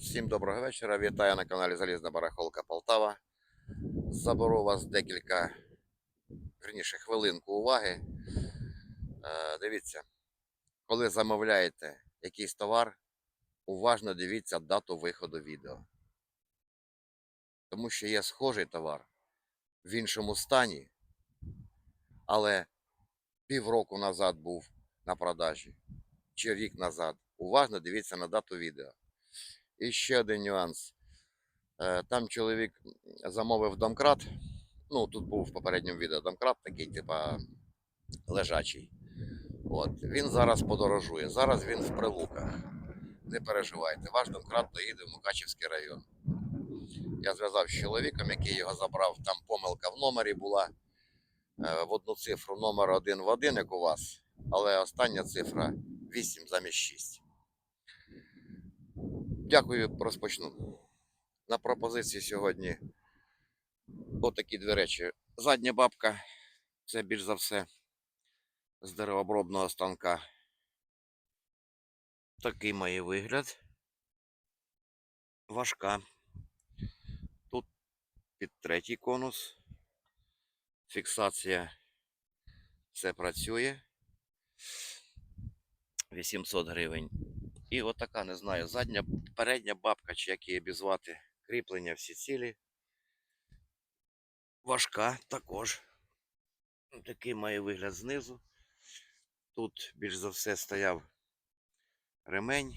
Всім доброго вечора. Вітаю на каналі Залізна Барахолка Полтава. Заберу вас декілька, верніше, хвилинку уваги. Е, дивіться, коли замовляєте якийсь товар, уважно дивіться дату виходу відео. Тому що є схожий товар в іншому стані, але півроку назад був на продажі чи рік назад. Уважно дивіться на дату відео. І ще один нюанс. Е, Там чоловік замовив домкрат. Ну, тут був в попередньому відео домкрат такий, типа лежачий. От. Він зараз подорожує. Зараз він в прилуках. Не переживайте, ваш домкрат доїде в Мукачівський район. Я зв'язав з чоловіком, який його забрав. Там помилка в номері була. Е, В одну цифру номер один в один, як у вас, але остання цифра 8 замість 6. Дякую, розпочну. На пропозиції сьогодні отакі дві речі. Задня бабка це більш за все з деревообробного станка. Такий має вигляд. Важка. Тут під третій конус. Фіксація все працює. 800 гривень. І отака, не знаю, задня, передня бабка, чи як її обізвати, кріплення всі цілі. Важка також. Такий має вигляд знизу. Тут більш за все стояв ремень,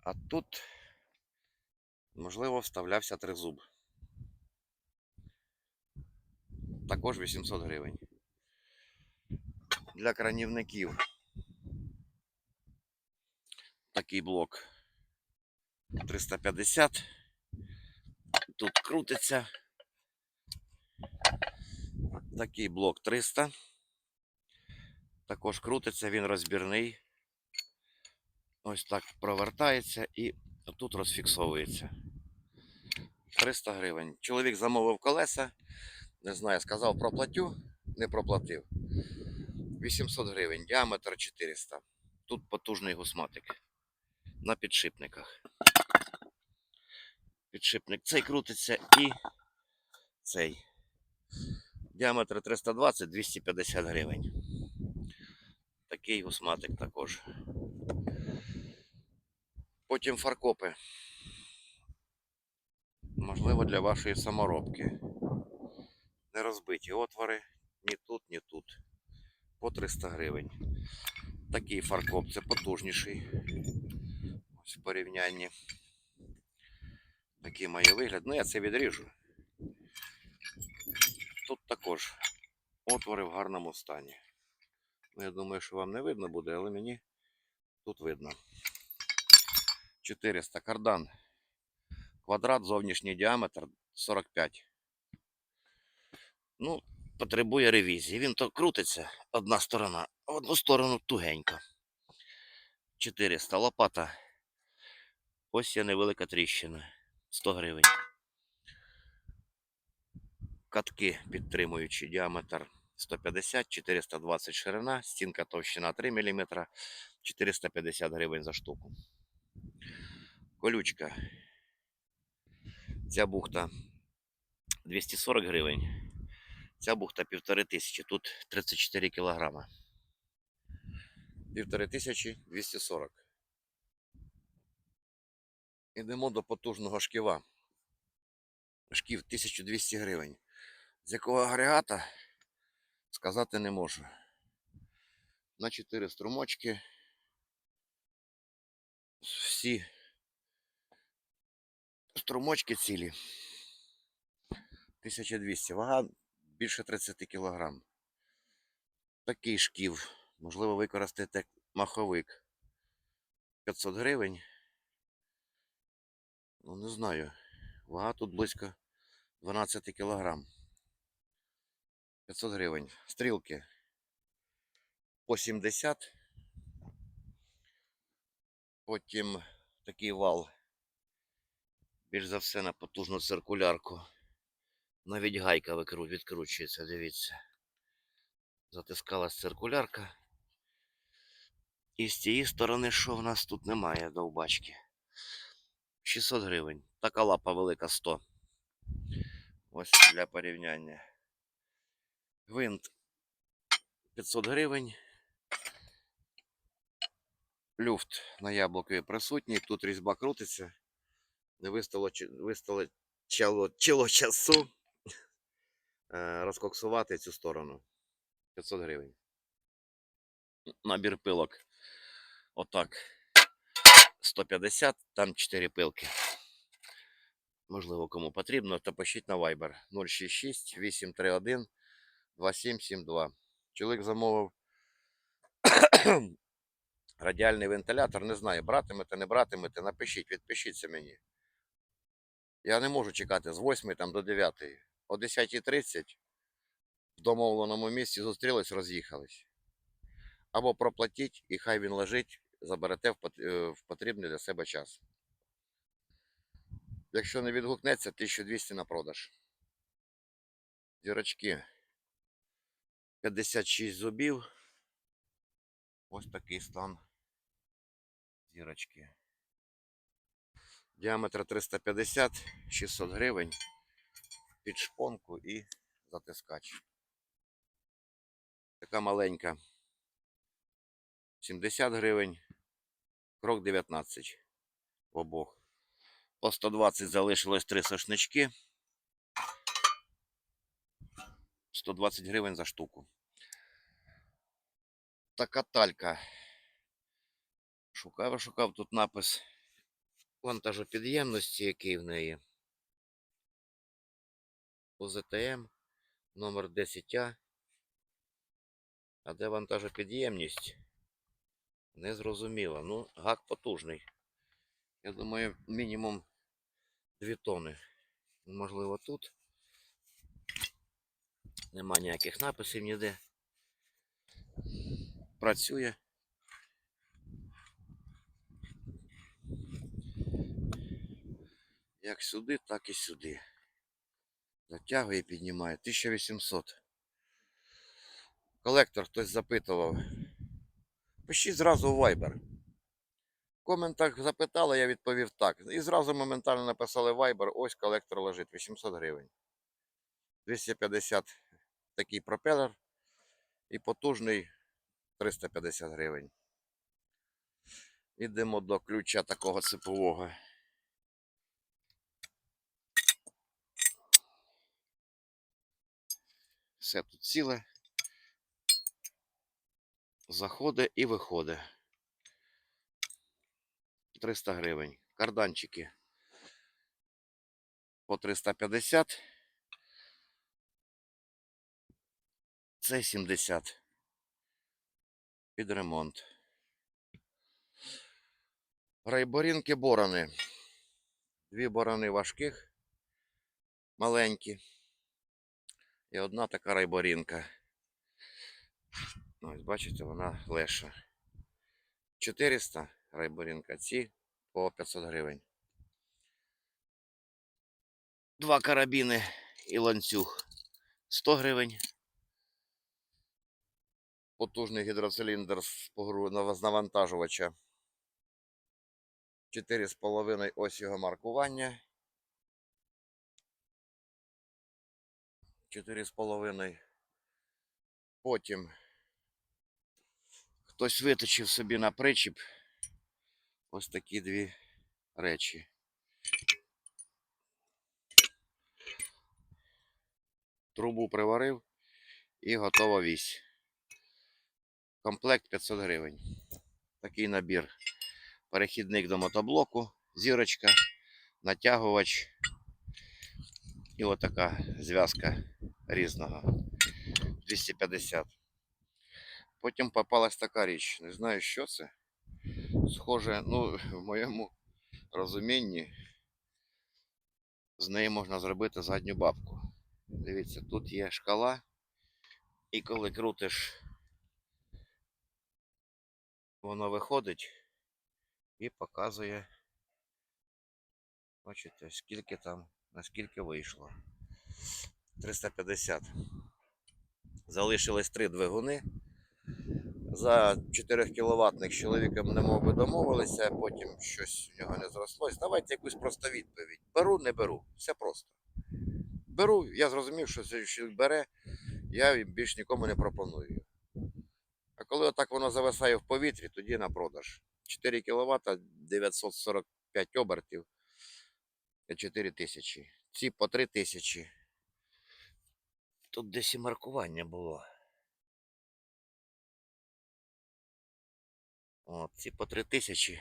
а тут, можливо, вставлявся тризуб. Також 800 гривень. Для кранівників такий блок 350. Тут крутиться. Такий блок 300. Також крутиться, він розбірний. Ось так провертається і тут розфіксовується. 300 гривень. Чоловік замовив колеса. Не знаю, сказав проплатю, не проплатив. 800 гривень, діаметр 400. Тут потужний гусматик на підшипниках. Підшипник цей крутиться і цей. Діаметр 320 250 гривень. Такий гусматик також. Потім фаркопи. Можливо, для вашої саморобки. Не розбиті отвори ні тут, ні тут. По 300 гривень. Такий фаркоп це потужніший. В порівнянні. Такий має вигляд. Ну, я це відріжу. Тут також отвори в гарному стані. Ну, я думаю, що вам не видно буде, але мені тут видно. 400 кардан. Квадрат, зовнішній діаметр 45. Ну, потребує ревізії. Він то крутиться одна сторона, в одну сторону тугенько. 400 лопата. Ось є невелика тріщина. 100 гривень. Катки підтримуючі діаметр 150, 420 ширина, стінка товщина 3 мм, 450 гривень за штуку. Колючка. Ця бухта 240 гривень. Ця бухта 1500, тут 34 кілограма. 1500 240. Ідемо до потужного шківа. Шків 1200 гривень. З якого агрегата сказати не можу. На 4 струмочки. Всі струмочки цілі. 1200. Вага більше 30 кг. Такий шків. Можливо, використати маховик. 500 гривень. Ну, не знаю. Вага тут близько 12 кг. 500 гривень. Стрілки по 70. Потім такий вал. Більш за все на потужну циркулярку. Навіть гайка відкручується, дивіться. Затискалась циркулярка. І з цієї сторони, що в нас тут немає довбачки. 600 гривень. Така лапа велика 100. Ось для порівняння. Гвинт 500 гривень. Люфт на яблукові присутній. Тут різьба крутиться. Не вистало, вистало чало, чило часу е, розкоксувати цю сторону. 500 гривень. Набір пилок. Отак. 150, там 4 пилки. Можливо, кому потрібно, то пишіть на Viber 066 831 2772. Чоловік замовив радіальний вентилятор. Не знаю, братимете, не братимете. Напишіть, відпишіться мені. Я не можу чекати з 8 там, до 9. О 10.30 в домовленому місці зустрілись, роз'їхались. Або проплатіть, і хай він лежить, заберете е, в потрібний для себе час. Якщо не відгукнеться, 1200 на продаж. Зірочки 56 зубів. Ось такий стан зірочки. Діаметр 350, 600 гривень. Під шпонку і затискач. Така маленька. 70 гривень. Крок 19 в обох. По 120 залишилось три сошнички. 120 гривень за штуку. Така талька. Шукав, шукав тут напис вантажопідємності, який в неї. УЗТМ номер 10А. А де вантажопідємність? Не зрозуміло. Ну, гак потужний. Я думаю, мінімум 2 тони. Можливо, тут. Нема ніяких написів ніде. Працює. Як сюди, так і сюди. Затягує піднімає. 1800. Колектор хтось запитував. Пишіть зразу у Viber. В коментах запитали, я відповів так. І зразу моментально написали Viber, ось колектор лежить 800 гривень. 250 такий пропелер і потужний 350 гривень. Ідемо до ключа такого ципового. Все тут ціле. Заходить і виходить. 300 гривень. Карданчики по 350. Це 70. Під ремонт. Райборінки борони. Дві борони важких, маленькі. І одна така райборінка. Ось, бачите, вона леша. 400 райборінка, ці по 500 гривень. Два карабіни і ланцюг 100 гривень. Потужний гідроциліндр з навантажувача. 4,5 ось його маркування. 4,5. Потім хтось виточив собі на причіп ось такі дві речі. Трубу приварив і готова вісь. Комплект 500 гривень. Такий набір. Перехідник до мотоблоку, зірочка, натягувач і отака зв'язка різного. 250. Потім попалась така річ. Не знаю, що це. Схоже, ну, в моєму розумінні з неї можна зробити задню бабку. Дивіться, тут є шкала, і коли крутиш, воно виходить і показує, бачите, скільки там, наскільки вийшло. 350. Залишилось три двигуни. За 4 кіловатних з чоловіком не мов би домовилися, потім щось у нього не зрослось. Давайте якусь просто відповідь. Беру, не беру. Все просто. Беру, я зрозумів, що цей чоловік бере, я більш нікому не пропоную. А коли отак воно зависає в повітрі, тоді на продаж. 4 кВт, 945 обертів, 4 тисячі. Ці по 3 тисячі. Тут десь і маркування було. От, ці по 3 тисячі,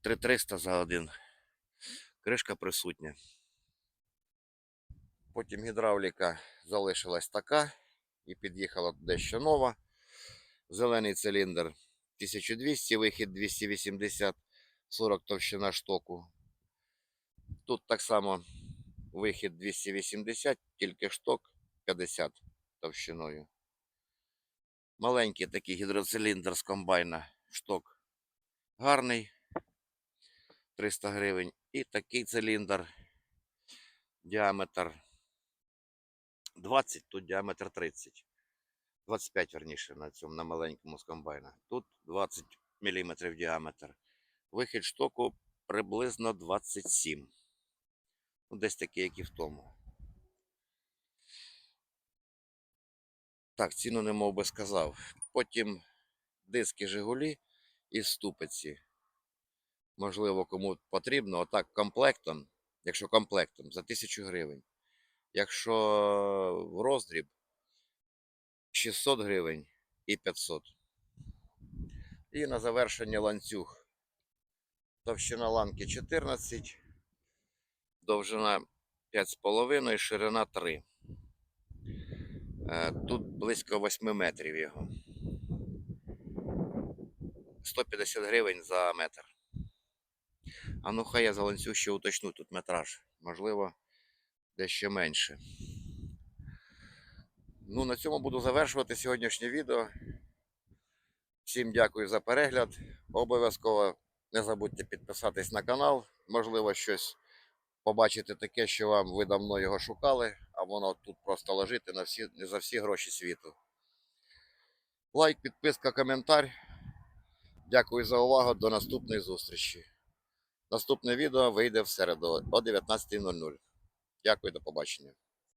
3300 за один. Кришка присутня. Потім гідравліка залишилась така і під'їхала дещо нова. Зелений циліндр 1200, вихід 280, 40 товщина штоку. Тут так само вихід 280, тільки шток 50 товщиною. Маленький такий гідроциліндр з комбайна. Шток гарний. 300 гривень. І такий циліндр. Діаметр 20, тут діаметр 30. 25, верніше, на цьому на маленькому з комбайна. Тут 20 мм діаметр. Вихід штоку приблизно 27. Ну, десь такий, як і в тому. Так, ціну не мов би сказав. Потім диски Жигулі із ступиці. Можливо, кому потрібно, отак комплектом, якщо комплектом, за 1000 гривень. Якщо в роздріб 600 гривень і 500. І на завершення ланцюг. Товщина ланки 14, довжина 5,5, ширина 3. Е, Тут близько 8 метрів його. 150 гривень за метр. А ну хай я за ланцюг ще уточню тут метраж. Можливо, дещо менше. Ну, на цьому буду завершувати сьогоднішнє відео. Всім дякую за перегляд. Обов'язково не забудьте підписатись на канал. Можливо, щось побачите таке, що вам ви давно його шукали, а воно тут просто лежить на всі, не за всі гроші світу. Лайк, підписка, коментар. Дякую за увагу. До наступної зустрічі. Наступне відео вийде в середу о 19.00. Дякую, до побачення.